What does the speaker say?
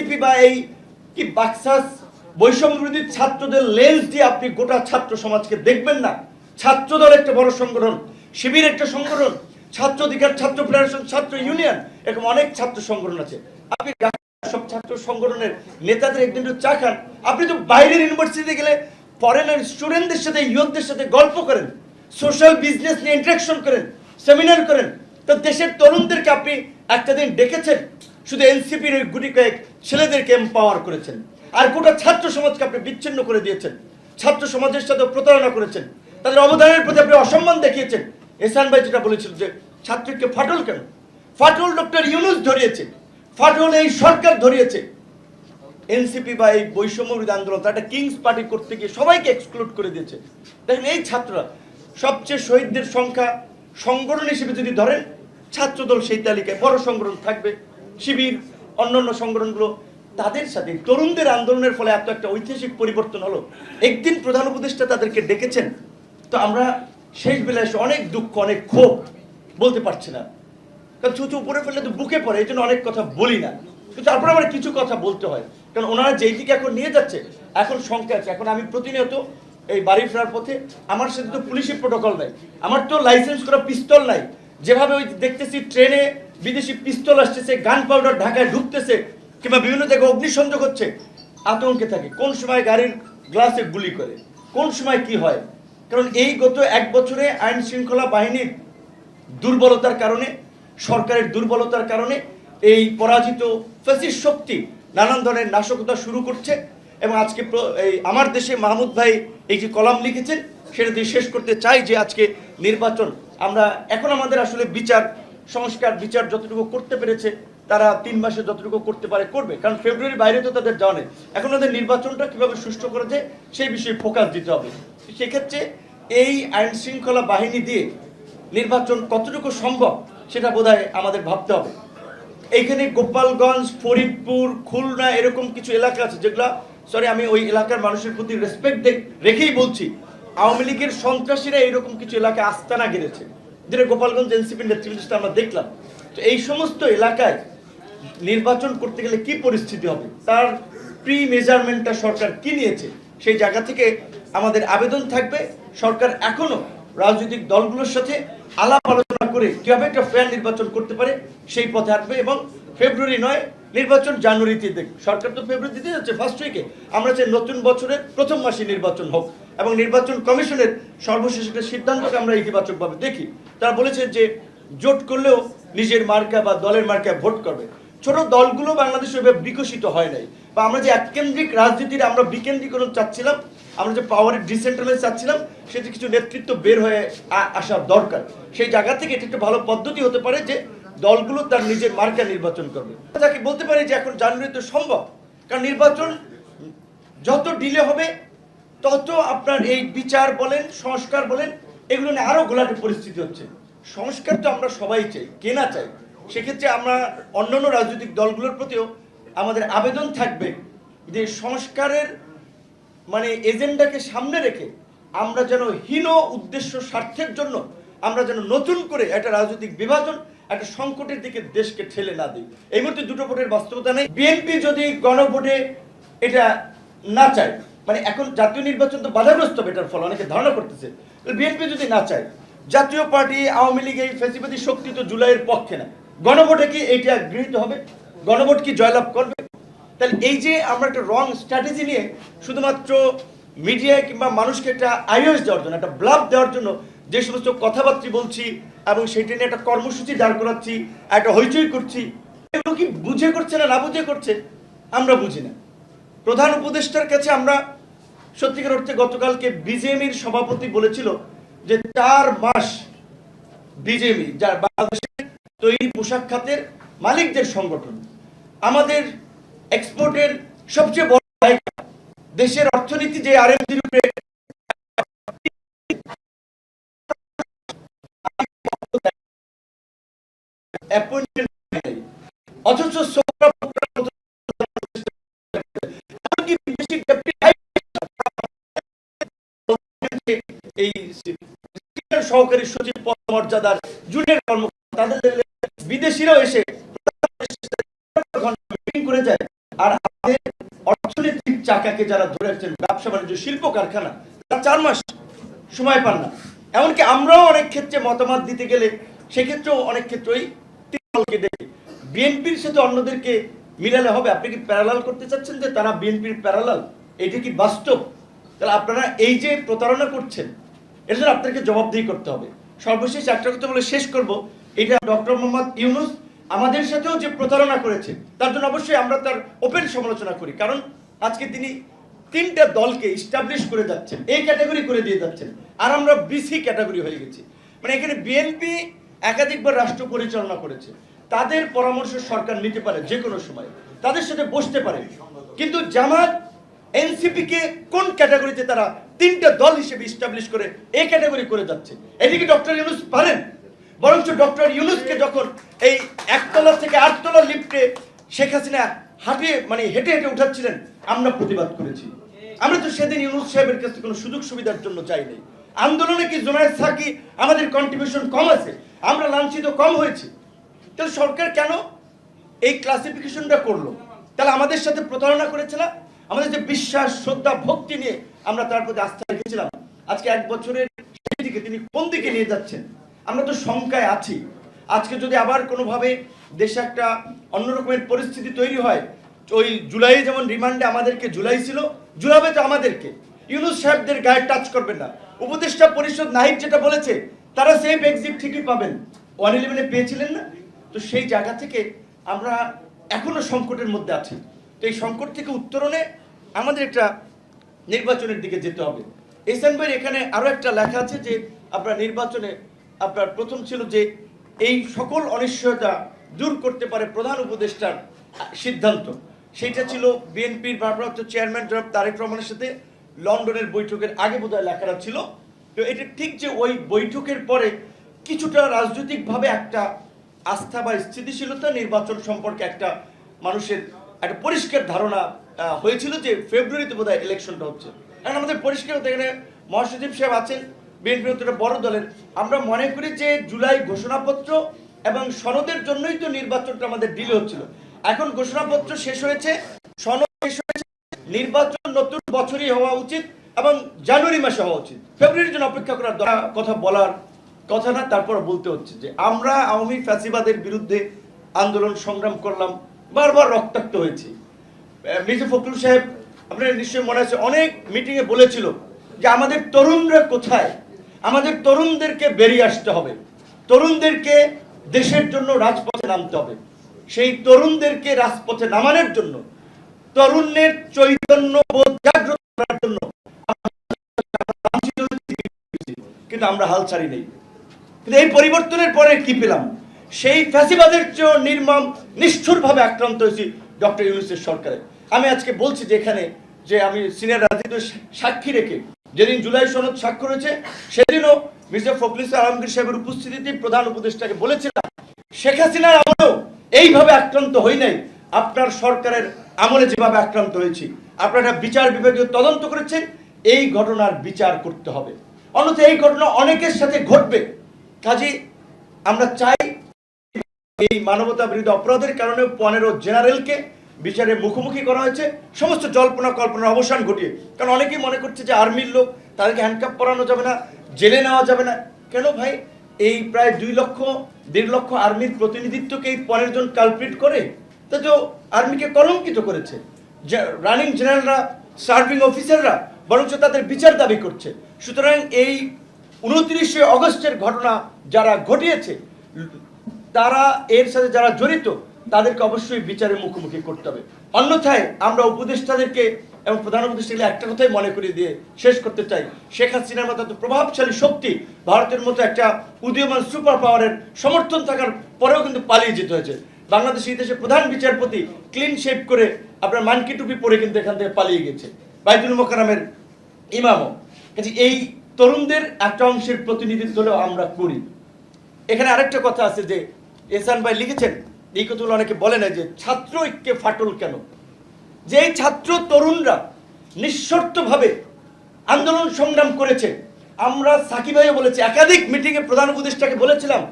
NCP বা এই কি বাক্সাস বৈষম্য বিরোধী ছাত্রদের লেন্স দিয়ে আপনি গোটা ছাত্র সমাজকে দেখবেন না। ছাত্র দল একটা বড় সংগঠন, শিবির একটা সংগঠন, ছাত্র অধিকার, ছাত্র ফেডারেশন ছাত্র ইউনিয়ন এরকম অনেক ছাত্র সংগঠন আছে। আপনি সব ছাত্র সংগঠনের নেতাদের একদিন একটু চা খান। আপনি তো বাইরের ইউনিভার্সিটিতে গেলে ফরেনার স্টুডেন্টদের সাথে ইয়ুথদের সাথে গল্প করেন সোশ্যাল বিজনেস নিয়ে ইন্টারাকশন করেন সেমিনার করেন। তো দেশের তরুণদেরকে আপনি একটা দিন ডেকেছেন শুধু এনসিপির ওই গুটি কয়েক ছেলেদেরকে এম্পাওয়ার করেছেন। আর গোটা ছাত্র সমাজকে আপনি বিচ্ছিন্ন করে দিয়েছেন। ছাত্র সমাজের সাথে প্রতারণা করেছেন। তাদের অবদানের প্রতি আপনি অসম্মান দেখিয়েছেন। এসান ভাই যেটা বলেছিল যে, ছাত্রীকে ফাটল কেন? ফাটল ডক্টর ইউনুস ধরিয়েছে। ফাটল এই সরকার ধরিয়েছে। এনসিপি বা এই বৈষম্যবিরোধী আন্দোলন, তার একটা কিংস পার্টি করতে গিয়ে সবাইকে এক্সক্লুড করে দিয়েছে। দেখেন এই ছাত্ররা সবচেয়ে শহীদদের সংখ্যা সংগঠন হিসেবে যদি ধরেন, ছাত্রদল সেই তালিকায় বড় সংগঠন থাকবে। শিবির, অন্যান্য সংগঠনগুলো, তাদের সাথে তরুণদের আন্দোলনের ফলে এত একটা ঐতিহাসিক পরিবর্তন হলো। একদিন প্রধান উপদেষ্টা তাদেরকে ডেকেছেন, তো আমরা শেষ বেলায় এসে অনেক দুঃখ, অনেক ক্ষোভ বলতে পারছি না। কারণ ছুঁচু উপরে ফেললে তো বুকে পড়ে এই জন্য অনেক কথা বলি না। তারপরে আমার কিছু কথা বলতে হয়। কারণ ওনারা যেই দিকে এখন নিয়ে যাচ্ছে, এখন সংখ্যা আছে। এখন আমি প্রতিনিয়ত এই বাড়ি ফেরার পথে আমার সাথে তো পুলিশের প্রোটোকল নাই। আমার তো লাইসেন্স করা পিস্তল নাই। যেভাবে ওই দেখতেছি ট্রেনে বিদেশি পিস্তল আসতেছে গান পাউডার ঢাকায় ঢুকতেছে, কিংবা বিভিন্ন জায়গায় অগ্নিসংযোগ হচ্ছে, আতঙ্কে থাকে। কোন সময় গাড়ির গ্লাসে গুলি করে, কোন সময় কি হয়? কারণ এই গত এক বছরে আইন শৃঙ্খলা বাহিনীর দুর্বলতার কারণে, সরকারের দুর্বলতার কারণে এই পরাজিত ফ্যাসিস্ট শক্তি নানান ধরনের নাশকতা শুরু করছে এবং আজকে এই আমার দেশে মাহমুদ ভাই এই যে কলাম লিখেছেন, সেটা দিয়ে শেষ করতে চাই যে আজকে নির্বাচন। আমরা এখন আমাদের আসলে বিচার সংস্কার, বিচার যতটুকু করতে পেরেছে, তারা তিন মাসে যতটুকু করতে পারে, করবে। কারণ ফেব্রুয়ারি বাইরে তো তাদের নেই। এখন তাদের নির্বাচনটা কীভাবে সুষ্ঠু করা যায় সেই বিষয়ে ফোকাস দিতে হবে। সেক্ষেত্রে এই আইন শৃঙ্খলা বাহিনী দিয়ে নির্বাচন কতটুকু সম্ভব, সেটা বোধহয় আমাদের ভাবতে হবে। এইখানে গোপালগঞ্জ, ফরিদপুর, খুলনা, এরকম কিছু এলাকা আছে যেগুলা সরি আমি ওই এলাকার মানুষের প্রতি রেসপেক্ট রেখেই বলছি, আওয়ামী লীগের সন্ত্রাসীরা এরকম কিছু এলাকায় আস্তানা গেড়েছে। যেটা গোপালগঞ্জ এনসিপির নেতৃত্বে আমরা দেখলাম। তো এই সমস্ত এলাকায় নির্বাচন করতে গেলে কি পরিস্থিতি হবে? তার প্রি মেজারমেন্টটা সরকার কি নিয়েছে? সেই জায়গা থেকে আমাদের আবেদন থাকবে। সরকার এখনও রাজনৈতিক দলগুলোর সাথে আলাপ আলোচনা করে কীভাবে একটা ফেয়ার নির্বাচন করতে পারে সেই পথে আসবে এবং ফেব্রুয়ারি নয়, নির্বাচন জানুয়ারিতে দেখ সরকার তো ফেব্রুয়ারি দিতে যাচ্ছে ফার্স্ট উইকে আমরা চাই নতুন বছরের প্রথম মাসে নির্বাচন হোক। এবং নির্বাচন কমিশনের সর্বশেষ একটা সিদ্ধান্তকে আমরা ইতিবাচকভাবে দেখি। তারা বলেছে যে জোট করলেও নিজের মার্কা বা দলের মার্কা ভোট করবে। ছোট দলগুলো বাংলাদেশে বিকশিত হয় নাই। বা আমরা যে এককেন্দ্রিক রাজনীতির আমরা বিকেন্দ্রীকরণ চাচ্ছিলাম, আমরা যে পাওয়ারের ডিসেন্ট্রালাইজ চাচ্ছিলাম, সেটি কিছু নেতৃত্ব বের হয়ে আসা দরকার। সেই জায়গা থেকে এটি একটা ভালো পদ্ধতি হতে পারে যে দলগুলো তার নিজের মার্কা নির্বাচন করবে। যাকে বলতে পারি যে এখন জানুয়ারিতে সম্ভব। কারণ নির্বাচন যত ডিলে হবে তত আপনার এই বিচার বলেন, সংস্কার বলেন, এগুলো নিয়ে আরও ঘোলাটে পরিস্থিতি হচ্ছে। সংস্কার তো আমরা সবাই চাই কেনা চাই? সেক্ষেত্রে আমরা অন্যান্য রাজনৈতিক দলগুলোর প্রতিও আমাদের আবেদন থাকবে যে সংস্কারের মানে এজেন্ডাকে সামনে রেখে আমরা যেন হীন উদ্দেশ্য স্বার্থের জন্য আমরা যেন নতুন করে একটা রাজনৈতিক বিভাজন, একটা সংকটের দিকে দেশকে ঠেলে না দিই। এই মুহূর্তে দুটো ভোটের বাস্তবতা নেই। বিএনপি যদি গণভোটে এটা না চায় মানে এখন জাতীয় নির্বাচন তো বাধাগ্রস্ত, এটার ফলে অনেকে ধারণা করতেছে। বিএনপি যদি না চায়, জাতীয় পার্টি, আওয়ামী লীগ, এই ফেসিবাদী শক্তি তো জুলাইয়ের পক্ষে না। গণভোটে কি এইটা গৃহীত হবে? গণভোট কি জয়লাভ করবে? তাহলে এই যে আমরা একটা রং স্ট্র্যাটেজি নিয়ে শুধুমাত্র মিডিয়ায় কিংবা মানুষকে একটা আইওএস দেওয়ার জন্য, একটা ব্লাভ দেওয়ার জন্য যে সমস্ত কথাবার্তা বলছি এবং সেটা নিয়ে একটা কর্মসূচি দাঁড় করাচ্ছি, একটা হইচই করছি, এগুলো কি বুঝে করছে না না বুঝে করছে? আমরা বুঝি না। প্রধান উপদেষ্টার কাছে আমরা সত্যিকার অর্থে গতকালকে বিজেপির সভাপতি বলেছিল যে চার মাস বিজেপি যার বাংলাদেশের তৈরি পোশাক খাতের মালিকদের সংগঠন, আমাদের এক্সপোর্টের সবচেয়ে বড় জায়গা দেশের অর্থনীতি যে আর appointment অথচ সহকারী সচিব পদমর্যাদার জুনিয়র কর্মকর্তা, তাদের বিদেশিরাও এসে করে যায় আর আমাদের অর্থনৈতিক চাকাকে যারা ধরে রাখছেন, ব্যবসা বাণিজ্য, শিল্প কারখানা, তারা চার মাস সময় পান না। এমনকি আমরাও অনেক ক্ষেত্রে মতামত দিতে গেলে সেক্ষেত্রেও অনেক ক্ষেত্রেই তিন দলকে দেখে বিএনপির সাথে অন্যদেরকে মিলালে হবে। আপনি কি প্যারালাল করতে চাচ্ছেন যে তারা বিএনপির প্যারালাল এটা কি বাস্তব? তাহলে আপনারা এই যে প্রতারণা করছেন এর জন্য আপনাদেরকে জবাবদিহি করতে হবে। সর্বশেষ একটা কথা বলে শেষ করব। এটা ডক্টর মোহাম্মদ ইউনুস আমাদের সাথেও যে প্রতারণা করেছে, তার জন্য অবশ্যই আমরা তার ওপেন সমালোচনা করি। কারণ আজকে তিনি তিনটা দলকে ইস্টাবলিশ করে যাচ্ছেন এই ক্যাটাগরি করে দিয়ে যাচ্ছেন। আর আমরা বিসি ক্যাটাগরি হয়ে গেছি। মানে এখানে বিএনপি একাধিকবার রাষ্ট্র পরিচালনা করেছে। তাদের পরামর্শ সরকার নিতে পারে যে কোনো সময়। তাদের সাথে বসতে পারে। কিন্তু জামাত এনসিপি কে কোন ক্যাটাগরিতে তারা তিনটা দল হিসেবে ইস্টাবলিশ করে এই ক্যাটাগরি করে যাচ্ছে। এদিকে ডক্টর ইউনুস পারেন, বরঞ্চ ডক্টর ইউনুসকে যখন এই একতলা থেকে আটতলা লিফটে শেখ হাসিনা হাঁটিয়ে মানে হেঁটে হেঁটে উঠাচ্ছিলেন, আমরা প্রতিবাদ করেছি। আমরা তো সেদিন ইউনুস সাহেবের কাছে কোনো সুযোগ সুবিধার জন্য চাই নাই আন্দোলনে কি জোনায়েদ স্যার কি আমাদের কন্ট্রিবিউশন কম আছে? আমরা লাঞ্ছিত কম হয়েছি। তাহলে সরকার কেন এই ক্লাসিফিকেশনটা করল? তাহলে আমাদের সাথে প্রতারণা করেছে না? আমাদের যে বিশ্বাস, শ্রদ্ধা, ভক্তি নিয়ে আমরা তার প্রতি আস্থা রেখেছিলাম, আজকে এক বছরের সেই দিকে তিনি কোন দিকে নিয়ে যাচ্ছেন? আমরা তো শঙ্কায় আছি। আজকে যদি আবার কোনোভাবে দেশে একটা অন্যরকমের পরিস্থিতি তৈরি হয় ওই জুলাই যেমন রিমান্ডে আমাদেরকে জুলাই ছিল, জুলাবে তো আমাদেরকে। ইউনুস সাহেবদের গায়ে টাচ করবেন না। উপদেষ্টা পরিষদ নাহিদ যেটা বলেছে, তারা সেফ এক্সিট ঠিকই পাবেন। ওয়ান ইলেভেনে পেয়েছিলেন না? তো সেই জায়গা থেকে আমরা এখনও সংকটের মধ্যে আছি। তো এই সংকট থেকে উত্তরণে আমাদের একটা নির্বাচনের দিকে যেতে হবে। এসএন ভাইয়ের এখানে আরও একটা লেখা আছে যে, আপনার নির্বাচনে আপনার প্রথম ছিল যে, এই সকল অনিশ্চয়তা দূর করতে পারে প্রধান উপদেষ্টার সিদ্ধান্ত। সেইটা ছিল বিএনপির ভারপ্রাপ্ত চেয়ারম্যান জনাব তারেক রহমানের সাথে লন্ডনের বৈঠকের আগে বোধহয় লেখাটা ছিল। তো এটা ঠিক যে ওই বৈঠকের পরে কিছুটা রাজনৈতিকভাবে একটা আস্থা বা স্থিতিশীলতা নির্বাচন সম্পর্কে একটা মানুষের একটা পরিষ্কার ধারণা হয়েছিল যে ফেব্রুয়ারিতে বোধহয় ইলেকশনটা হচ্ছে। কারণ আমাদের পরিষ্কার এখানে মহাসচিব সাহেব আছেন, বিএনপি একটা বড় দলের। আমরা মনে করি যে জুলাই ঘোষণাপত্র এবং সনদের জন্যই তো নির্বাচনটা আমাদের ডিলে হচ্ছিল। এখন ঘোষণাপত্র শেষ হয়েছে, সনদ শেষ হয়েছে, নির্বাচন নতুন বছরই হওয়া উচিত এবং জানুয়ারি মাসে হওয়া উচিত। ফেব্রুয়ারির জন্য অপেক্ষা করার কথা বলার কথা না, তারপর বলতে হচ্ছে যে আমরা আওয়ামী ফ্যাসিবাদের বিরুদ্ধে আন্দোলন সংগ্রাম করলাম বারবার রক্তাক্ত হয়েছি। মির্জা ফখরুল সাহেব আপনার নিশ্চয়ই মনে আছে, অনেক মিটিংয়ে বলেছিল যে আমাদের তরুণরা কোথায়? আমাদের তরুণদেরকে বেরিয়ে আসতে হবে। তরুণদেরকে দেশের জন্য রাজপথে নামতে হবে। সেই তরুণদেরকে রাজপথে নামানোর জন্য, তরুণের চৈতন্য বোধ জাগ্রত করার জন্য কিন্তু আমরা হাল ছাড়ি নেই। কিন্তু এই পরিবর্তনের পরে কি পেলাম? সেই ফ্যাসিবাদের চেয়েও নির্মম নিষ্ঠুরভাবে আক্রান্ত হয়েছি ডক্টর ইউনুসের সরকারে। আমি আজকে বলছি যে এখানে যে আমি সিনিয়র রাজনীতি সাক্ষী রেখে যেদিন জুলাই সনদ স্বাক্ষর হয়েছে, সেদিনও মির্জা ফখরুল আলমগীর সাহেবের উপস্থিতিতে প্রধান উপদেষ্টাকে বলেছিলাম, শেখ হাসিনার আমলেও এইভাবে আক্রান্ত হই নাই। আপনার সরকারের আমলে যেভাবে আক্রান্ত হয়েছি, আপনারা বিচার বিভাগীয় তদন্ত করেছেন, এই ঘটনার বিচার করতে হবে। অন্যথা এই ঘটনা অনেকের সাথে ঘটবে। কাজে আমরা চাই এই মানবতা বিরোধী অপরাধের কারণে পনেরো জেনারেলকে বিচারে মুখোমুখি করা হয়েছে। সমস্ত জল্পনা কল্পনার অবসান ঘটিয়ে। কারণ অনেকেই মনে করছে যে আর্মির লোক, তাদেরকে হ্যান্ডকাপ পরানো যাবে না, জেলে নেওয়া যাবে না। কেন ভাই? এই প্রায় দুই লক্ষ, দেড় লক্ষ আর্মির প্রতিনিধিত্বকে এই পনেরো জন কালপ্রিট করে? তা তো আর্মিকে কলঙ্কিত করেছে। রানিং জেনারেলরা সার্ভিং অফিসাররা বরঞ্চ তাদের বিচার দাবি করছে। সুতরাং এই উনত্রিশে অগস্টের ঘটনা যারা ঘটিয়েছে তারা এর সাথে যারা জড়িত, তাদেরকে অবশ্যই বিচারের মুখোমুখি করতে হবে। অন্যথায় আমরা উপদেষ্টাদেরকে এবং প্রধান উপদেষ্টাকে একটা কথাই মনে করিয়ে দিয়ে শেষ করতে চাই। শেখ হাসিনার মতো এত প্রভাবশালী শক্তি ভারতের মতো একটা উদীয়মান সুপার পাওয়ারের সমর্থন থাকার পরেও কিন্তু পালিয়ে যেতে হয়েছে। বাংলাদেশ এই দেশের প্রধান বিচারপতি ক্লিন শেপ করে আপনার মানকি টুপি পরে কিন্তু এখান থেকে পালিয়ে গেছে। বাইদুল মোকারামের ইমামও। কাজে এই তরুণদের একটা অংশের প্রতিনিধিত্ব হলেও আমরা করি। এখানে আরেকটা কথা আছে যে এসান ভাই লিখেছেন, এই কথাগুলো অনেকে বলে না যে ছাত্র ঐক্যে ফাটল কেন? যে ছাত্র তরুণরা নিঃশর্তভাবে আন্দোলন সংগ্রাম করেছে, আমরা সাকিব ভাইও বলেছি, একাধিক মিটিংয়ে প্রধান উপদেষ্টাকে বলেছিলাম